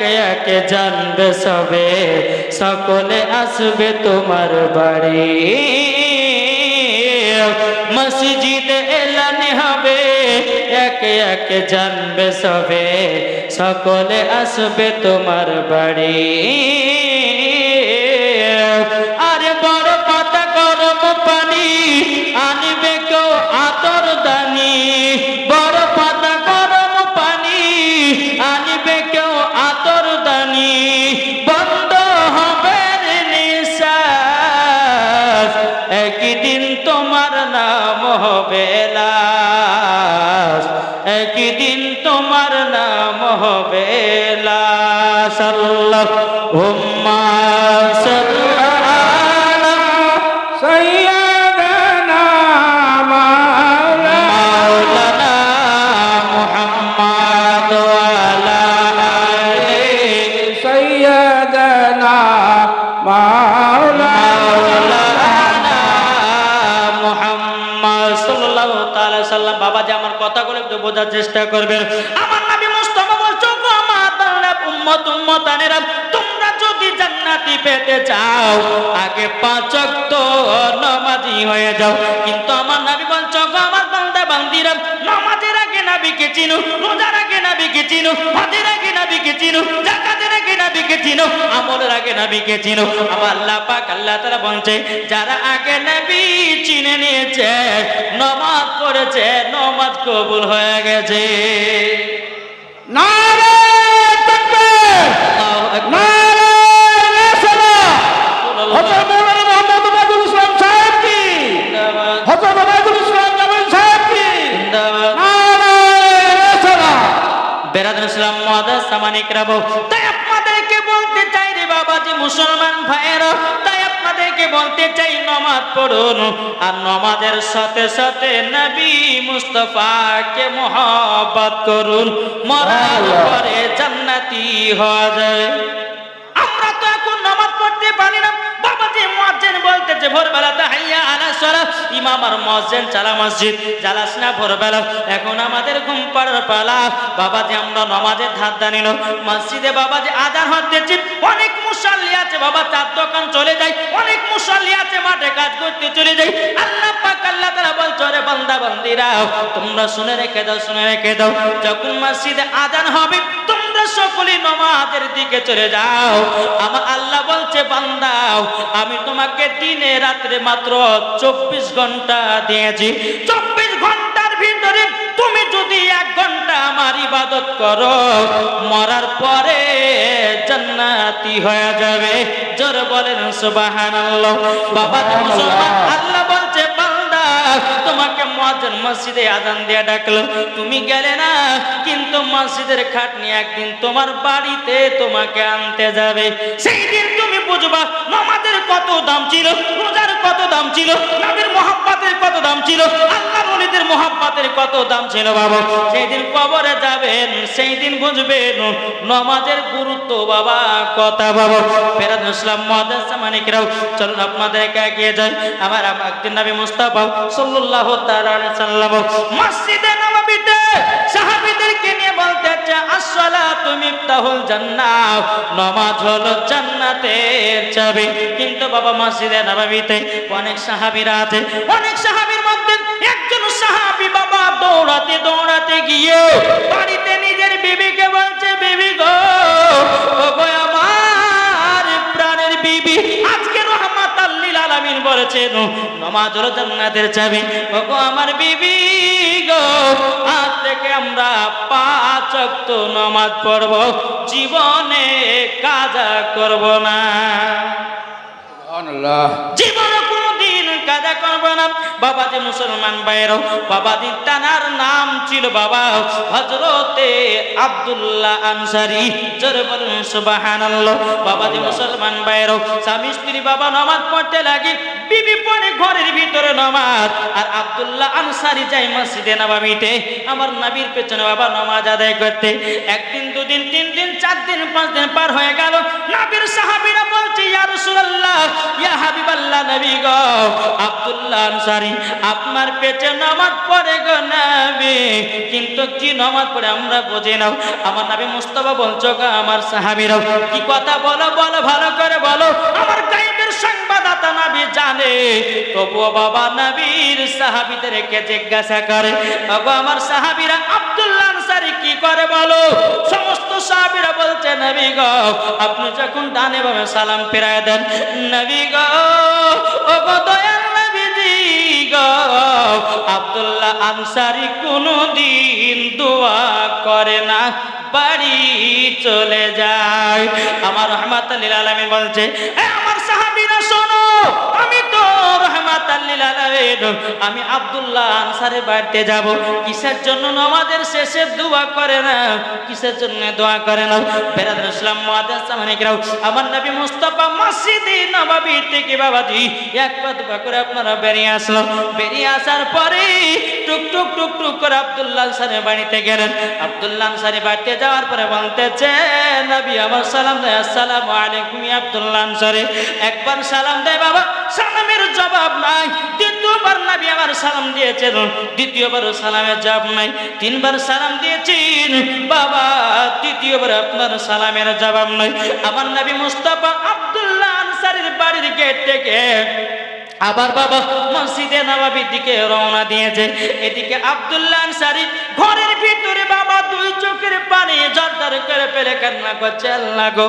একে একে জানবে সবে। সকলে আসবে তোমার বাড়ি। মসজিদ এলানি হবে, একে একে জানবে সবে। সকলে আসবে তোমার বাড়ি। একদিন তোমার নাম হবে বাবা যে আমার কথাগুলো একটু বোঝার চেষ্টা করবেন। আমার নবী মুস্তফা বলছো তোমরা যদি জান্নাতি পেতে চাও, আগে পাঁচ ওয়াক্ত নামাজি হয়ে যাও। কিন্তু আমার নাবি বলছো আমার বান্দা, বান্দিরা, নামাজের নবীকে চিনো রোজার আগে নবীকে চিনো হজের আগে নবীকে চিনো জাকাতের আগে নবীকে চিনো আমলের আগে নবীকে চিনো। আমার আল্লাহ পাক আল্লাহ তাআলা বলছে যারা আগে নবী চিনে নিয়েছে নমাজ পড়েছে নমাজ কবুল হয়ে গেছে। নারে রাবো। তাই আপনাদেরকে বলতে চাই রে বাবাজি মুসলমান ভাইয়েরা তাই আপনাদেরকে বলতে চাই নমাজ পড়ুন। আর নমাজের সাথে সাথে নবী মুস্তফাকে মহব্বত করুন। মরার পরে জান্নাতি হওয়া যায়। আমরা তো এখন নামাজ পড়তে পারি না। বাবাজি মুয়াজ্জিন বলতেছে ভোরবেলাতে হাইয়া আলা মুয়াজ্জিন চালা মসজিদ না ভোরবেলা। এখন আমাদের ঘুম পাড়ার পালা। আমরা নামাজে ধার দানিল মসজিদে বাবাজি আজান হতেছে অনেক আছে, বাবা, চার দোকান চলে যায়। অনেক মুসাল্লি আছে, মাঠে কাজ করতে চলে যায়। আল্লাহ পাক, আল্লাহ তাআলা বলছে তোমরা শুনে রেখে দাও, শুনে রেখে দাও। যখন মসজিদে আজান হবে সকলে নমাজের দিকে চলে যাও। আমার আল্লাহ বলছে বান্দাও আমি তোমাকে দিনে রাত্রে মাত্র চব্বিশ ঘণ্টা দিয়েছি। চব্বিশ ঘণ্টার ভিতরে তুমি যদি এক ঘণ্টা আমার ইবাদত করো, মরার পরে জান্নাতি হয়ে যাবে। জোর বলেন, সুবহানাল্লাহ। বাবা মুসলমান, আল্লাহ তোমাকে মহাজন মসজিদে আদান দিয়ে ডাকলো। তুমি গেলে না, কিন্তু মসজিদের খাটনি একদিন তোমার বাড়িতে তোমাকে আনতে যাবে। সেই দিন তুমি বুঝবা কত দাম ছিল? রোজার কত দাম ছিল? নবীর মোহাব্বতের কত দাম ছিল? আল্লাহ নবীদের মোহাব্বতের কত দাম ছিল বাবা? সেই দিন কবরে যাবেন সেই দিন বুঝবেন নামাজের গুরুত্ব বাবা, কথা বাবা। ফেরাদ ইসলাম মহাদাস মানিকরাও চলুন আপনাদেরকে এগিয়ে যায় আমার একদিন নবী মুস্তাফা সাল্লাল্লাহু তাআলা আলাইহি সাল্লাম মসজিদে নববীতে আসসালাতু মিফতাহুল জান্নাত, নমাজ হলো জান্নাতের চাবি। কিন্তু বাবা মসজিদে নববীতে অনেক সাহাবীরা আছে, অনেক সাহাবীর মধ্যে একজন সাহাবী বাবা দৌড়াতে দৌড়াতে গিয়ে বলেছেন নমাজ হলো জান্নাতের চাবি। ওগো আমার বিবি গো আজ থেকে আমরা পাঁচ ওয়াক্ত নমাজ পড়ব। জীবনে কাজা করব না। সুবহানাল্লাহ। জীবনে কোনদিন কাজা করব না। বাবা যে মুসলমান বাইর বাবাজি তানার নাম ছিল বাবা হজরতে আব্দুল্লাহ আনসারি। জোরে বলুন সুবহানাল্লাহ। বাবা যে মুসলমান বাইর স্বামী স্ত্রী বাবা নামাজ পড়তে লাগি বিবি পড়ে ঘরের ভিতরে নামাজ। আর আবদুল্লাহ আনসারি যাই মসজিদে নবাবিতে। আমার নবীর পেছনে বাবা নামাজ আদায় করতে। একদিন দুদিন তিন দিন চার দিন পাঁচ দিন পার হয়ে গেল। নবীর সাহাবীরা বলছে ইয়া রাসূলুল্লাহ ইয়া হাবিবাল্লাহ নবী গো আব্দুল্লাহ আনসারী আপনার পেটে নামাজ পড়ে গো নবী। কিন্তু কি নামাজ পড়ে আমরা বুঝি না। আমার নবী মুস্তফা বলছো গো, আমার সাহাবীরাও। কি কথা বলো বলো, ভালো করে বলো। আমার গাইবের সংবাদদাতা নবী জানে। তবুও বাবা নবীর সাহাবীদেরকে জিজ্ঞাসা করে, ওগো, আমার সাহাবীরা আব্দুল্লাহ আনসারী কি করে বলো? সমস্ত সাহাবীরা বলছে, নবী গো, আপনি যখন ডানে বামে সালাম ফেরায় দেন, নবী গো, ওগো, দয়াল আব্দুল্লাহ কোনো দিন দোয়া করে না বাড়ি চলে যায়। আমার রহমাত আলমী বলছে আমার আলামিন আমি আব্দুল্লাহ আনসারের বাড়িতে যাব। কিসের জন্য নামাজের শেষে দোয়া করে না? কিসের জন্য দোয়া করে না? বেরাদ ইসলাম সামানিকরাও আমার নবী মুস্তাফা মসজিদে নববী থেকে বাবাজি, এক পা দুপা করে আপনারা বেরিয়ে আসলো বেরিয়ে আসার পরে টুক টুক টুক টুক করে আব্দুল্লাহ আনসারের বাড়িতে গেলেন। আব্দুল্লাহ আনসারের বাড়িতে যাওয়ার পরে বলতেছে নবী, আমার সালাম দেয়, আসসালামু আলাইকুম আব্দুল্লাহ আনসারে। একবার সালাম দেয়, বাবা, সালামের জবাব নাই। দ্বিতীয়বার নাবি আমার সালাম দিয়েছেন দ্বিতীয়বার সালামের জবাব নাই, তিনবার সালাম দিয়েছেন, বাবা, তৃতীয়বার আপনার সালামের জবাব নাই। আমার নাবি মুস্তাফা আব্দুল্লাহ আনসারির বাড়ির গেট থেকে আবার বাবা মসজিদে নবাবির দিকে রওনা দিয়েছে। এদিকে আব্দুল্লাহ আনসারি ঘরের ভিতরে বাবা দুই চোখের পানি জর্দার করে ফেলে কান্না করছে, আল্লাহ গো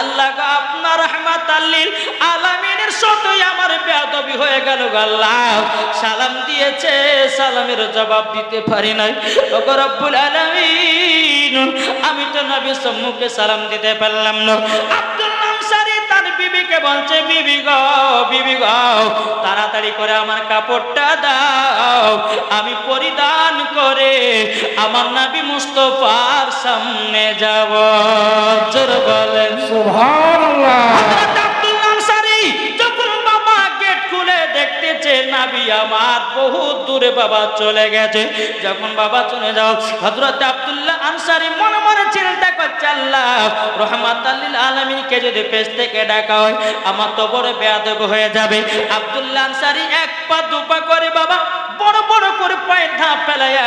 আল্লাহ গো, আপনার রহমাত আল্লিল আলামিনের সতই আমার বেয়াদবি হয়ে গেল আল্লাহ। সালাম দিয়েছে, সালামের জবাব দিতে পারি নাই। ওগো রব্বুল আলামিন, আমি তো নবীর সম্মুখে সালাম দিতে পারলাম না। বিবিকে বলছে বিবি গো বিবি গো তাড়াতাড়ি করে আমার কাপড়টা দাও। আমি পরিধান করে আমার নবী মুস্তফার সামনে যাব। জোর বলেন। সুবহানাল্লাহ। দেখতেছে নাবি আমার বহু দূরে বাবা চলে গেছে। যখন বাবা চলে যাও হযরত আব্দুল্লাহ আনসারী মনে মনে চিন্তা আল্লাহ আলমিনকে যদি থেকে ডাকা হয়, আমার তো বড় বেয়াদব হয়ে যাবে। আনসারী এক পা দুপা করে বাবা, বড় বড় করে ধাপ ফেলাইয়া,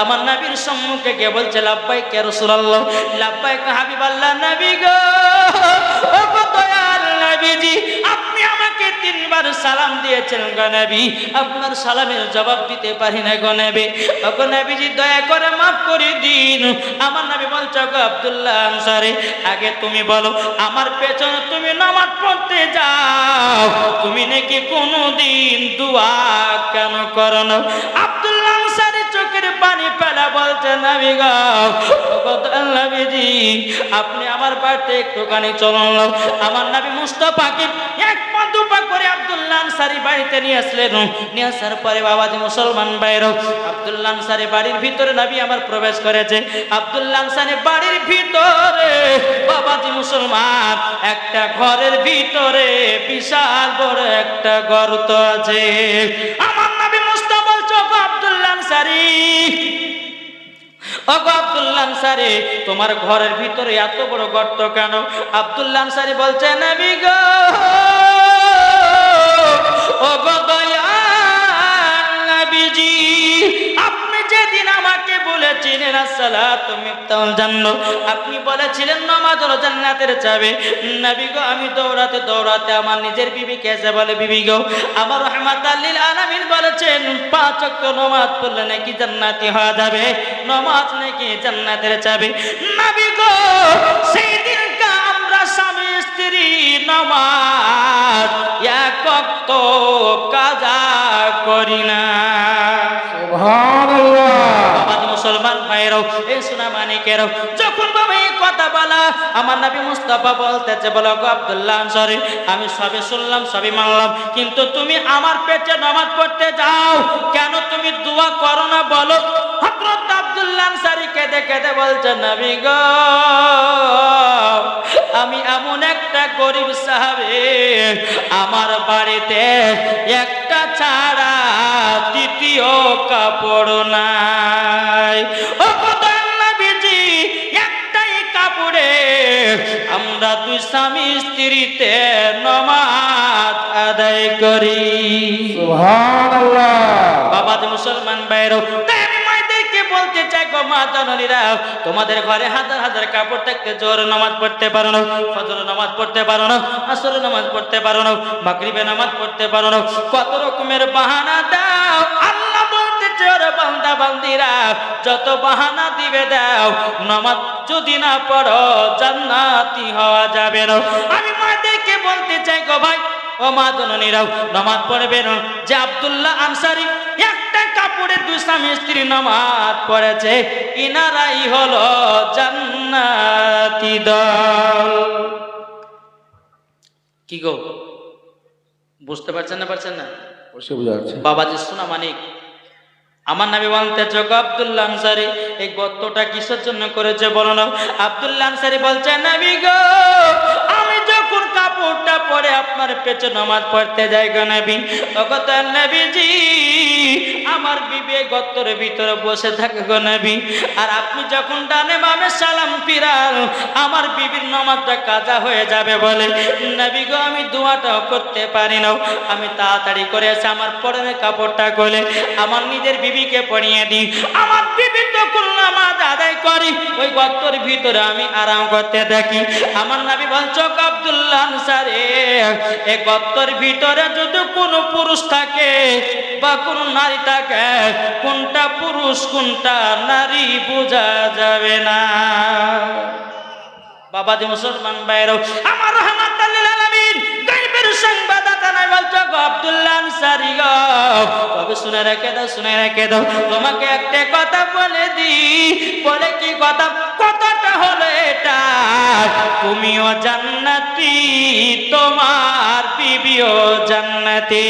আমার নবীর সম্মুখে গিয়ে বলছে লাব্বাই কে রসুলাল্লাহ লাব্বাই হাবিবাল্লাহ নবী গো দয়াল নবীজি, আপনি আমাকে তিনবার সালাম দিয়েছেন গনাবি আপনার সালামের জবাব দিতে পারি না গো নবী। ও গো দয়া করে মাফ করে নবী বলছো আব্দুল্লাহ আনসারে, আগে তুমি বলো, আমার পেছনে তুমি নামাজ পড়তে যাও। তুমি নাকি কোনোদিন দোয়া কেন করো পানি ফেলা বলছে, নবী গো ও গো দয়াল নবীজি আপনি আমার বাড়িতে একটুখানি চলুন আমার নবী মুস্তফাকে এক করে আব্দুল্লাহ বাড়িতে নিয়ে আসলেন। নিয়ে আসার পরে বাবাজি মুসলমান বাইরও আব্দুল্লাহ বাড়ির ভিতরে নবী আমার প্রবেশ করেছে। আব্দুল্লাহ বাড়ির ভিতরে, বাবাজি মুসলমান, একটা ঘরের ভিতরে বিশাল বড় একটা গর্ত আছে। আমার আনসারি? ওগো আব্দুল্লাহ আনসারি, তোমার ঘরের ভিতরে এত বড় গর্ত কেন? আব্দুল্লাহ আনসারি বলছে আমি গো, ওগো আপনি বলেছিলেন, নামাজ হলো জান্নাতের চাবে। নবী গো, আমি দৌড়াতে দৌড়াতে আমার নিজের বিবি এসে বলে, বিবি গো, আমার রহমাত আল্লিল আলামিন বলেছেন, পাঁচ ওয়াক্ত নামাজ পড়লে নাকি জান্নাতি হওয়া যাবে। নমাজ নাকি জান্নাতের চাবি। নবী গো, সেই দিনকা আমরা স্বামী, স্ত্রী, নমাজ এক ওয়াক্ত কাজা করি না। সুবহানাল্লাহ। মুসলমান ভাইরাও এই সোনা মানিকেরাও, যখন বাবা এই কথা বলা, আমার নবী মুস্তাফা বলতেছে, বলো, গো আব্দুল্লাহ আনসারি, আমি সবে শুনলাম সবই মানলাম, কিন্তু তুমি আমার পেটে নামাজ পড়তে যাও। কেন তুমি দোয়া করো না, বলো? হযরত আব্দুল্লাহ আনসারি কেঁদে কেঁদে বলছে, নবী গো, আমি এমন একটা গরিব সাহাবে, আমার বাড়িতে একটা ছাড়া দ্বিতীয় কাপড় নাই। স্বামী স্ত্রীতে নমাজ আদায় করি। বাবা যে মুসলমান বাইরও বলতে চাই গো মা জননীরা তোমাদের ঘরে হাজার হাজার কাপড় থাকতে জোর নামাজ পড়তে পারো না ফজর নামাজ পড়তে পারো না আসর নামাজ পড়তে পারো না মাগরিবে নামাজ পড়তে পারো না কত রকমের বাহানা দাও বান্দিরা যত বাহানা দিবে দাও নামাজ যদি না পড়ো জান্নাতি হওয়া যাবে না। আমি মায়েদেরকে বলতে চাই গো ভাই ও মা জননীরাও নামাজ পড়বেন যে আব্দুল্লাহ আনসারি একটা কাপড়ে দুই স্বামী স্ত্রী নামাজ পড়েছে ইনারাই হলো জান্নাতি দল। কি গো? বুঝতে পারছেন না পারছেন না? বাবাজি সোনা মানিক আমার নামে বলতে চোখ আব্দুল্লাহ আনসারি। এই গত্তটা কিসের জন্য করেছে বলো না? আব্দুল্লাহ আনসারি বলছে নামি গো কাপড়টা পরে আপনার পেছনে নামাজ পড়তে যাই গো নবী। অগত নবীজি, আমার বিবে গত্তর ভিতরে বসে থাকে গো নবী। আর আপনি যখন ডানে বামে সালাম ফিরাল আমার বিবির নামাজটা কাজা হয়ে যাবে বলে, নবী গো, আমি দোয়াটাও করতে পারি না। আমি তাড়াতাড়ি করে এসে আমার পরনের কাপড়টা গলে আমার নিজের বিবিকে পরিয়ে দিই। আমার বিবি তখন নামাজ আদায় করি, ওই গত্তর ভিতরে আমি আরাম করতে থাকি। আমার নাবি বলছ আব্দুল্লাহ আনসারে এ গত্তর ভিতরে যদি কোনো পুরুষ থাকে বা কোনো নারী থাকে, কোনটা পুরুষ, কোনটা নারী বোঝা যাবে না। বাবাজি মুসলমান আমার তোমাকে একটা কথা বলে দি বলে কি কথা? কথাটা হলো তুমিও জান্নাতি তোমার বিবিও জান্নাতি।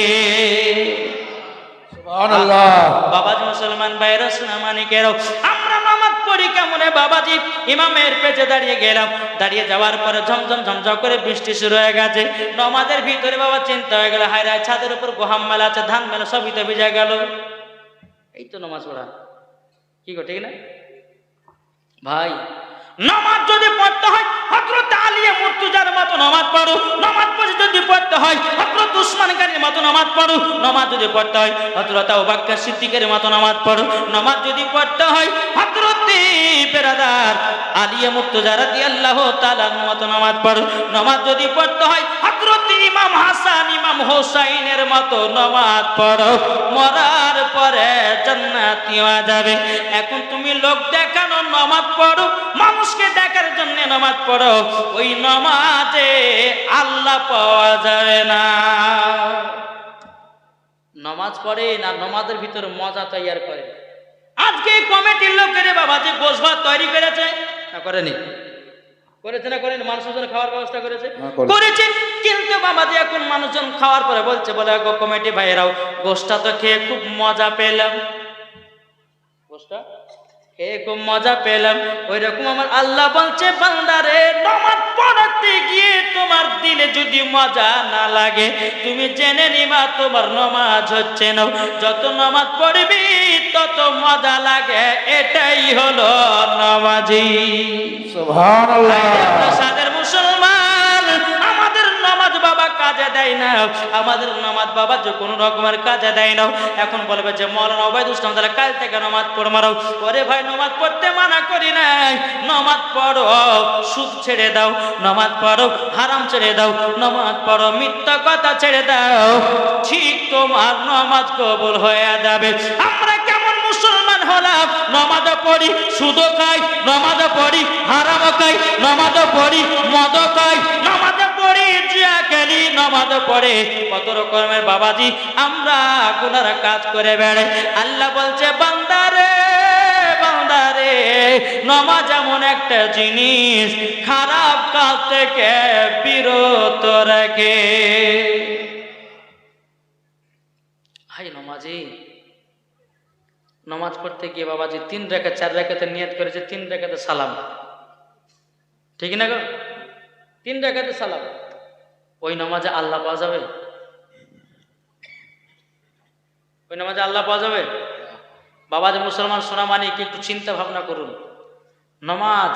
বাবাজি মুসলমান ভাইরা সোনা মানিকেরও আমরা নামাজ পড়ি কেমনে বাবাজি? ইমামের পেছে দাঁড়িয়ে গেলাম। দাঁড়িয়ে যাওয়ার পরে ঝমঝম ঝমঝম করে বৃষ্টি শুরু হয়ে গেছে। নমাজের ভিতরে বাবা চিন্তা হয়ে গেল হায় রায় ছাদের উপর গোহাম মেলা আছে ধান মেলা সবই তো ভিজা গেল। এই তো নমাজ পড়া। কি গো ঠিক না? ভাই নামাজ যদি পড়তে হয় হজরত আলিয়া মুর্তুজার মতো নামাজ পড়ো। নামাজ পড়ে যদি পড়তে হয় হজরত উসমান গানির মতো নামাজ পড়ো। নামাজ যদি পড়তে হয় হজরত আবাক্কা সিদ্দিকের মতো নামাজ পড়ো। নামাজ যদি পড়তে হয় হজরত বেরাদার আলিয়া মুর্তুজা রাদিয়াল্লাহু তাআলার মতো নামাজ পড়ো। নামাজ যদি পড়তে হয় হজরত ইমাম হাসান, ইমাম হোসাইনের মতো নামাজ পড়ো। মরার পরে জান্নাতি হওয়া যাবে। এখন তুমি লোক দেখানো নামাজ পড়ো, মানুষকে দেখার জন্য নামাজ পড়ো। ওই নামাজে আল্লাহ পাওয়া যাবে না। নামাজ পড়ে না, নামাজের ভিতরে মজা তৈরি করে। আজকে কমিটির লোকের বাবা যে গোস তৈরি করেছে না। করেনি করেছে না করেনি? মানুষজন খাওয়ার ব্যবস্থা করেছে। করেছে কিন্তু বাবাজি এখন মানুষজন খাওয়ার পরে বলছে বলে গো কমিটি ভাইয়েরাও গোষ্ঠটা তো খেয়ে খুব মজা পেলাম। খুব মজা পেলাম। ওই রকম আমার আল্লাহ বলছে বান্দারে নমাজ পড়াতে গিয়ে তোমার দিলে যদি মজা না লাগে তুমি জেনে নিবা তোমার নমাজ হচ্ছে না। যত নামাজ পড়বি তত মজা লাগে। এটাই হলো নমাজি। সুবহানাল্লাহ। কাজে দেয় না। আমাদের নামাজ বাবা যে কোনো রকমের কাজে দেয় না। এখন বলবে যে, মৌলানা ওবায়দুল ইসলাম তাহলে কাল থেকে নামাজ পড়, মারো। ওরে ভাই, নামাজ পড়তে মানা করি নাই। নামাজ পড়ো, সুদ ছেড়ে দাও, নামাজ পড়ো, হারাম ছেড়ে দাও, নামাজ পড়ো, মিথ্যা কথা ছেড়ে দাও। ঠিক তোমার নামাজ কবুল হয়ে যাবে। আমরা কেমন মুসলমান হলাম? নমাজ পড়ি সুদ খাই নমাজ পড়ি হারাম খাই নমাজ পড়ি মদ খাই নমাজ কত রকমের বাবাজি, আমরা গুনার কাজ করে বেড়ে। আল্লাহ বলছে বান্দারে বান্দারে নমাজ এমন একটা জিনিস, খারাপ কাজ থেকে বিরত রাখে। নামাজ পড়তে গিয়ে বাবাজি তিন রেখা চার রেখাতে নিয়ত করেছে, তিন রেখাতে সালাম। ঠিক না গো? তিন রেখাতে সালাম। ওই নামাজে আল্লাহ পাওয়া যাবে? ওই নামাজে আল্লাহ পাওয়া যাবে? বাবা যে মুসলমান, সোনা মানে কি একটু চিন্তা ভাবনা করুন। নামাজ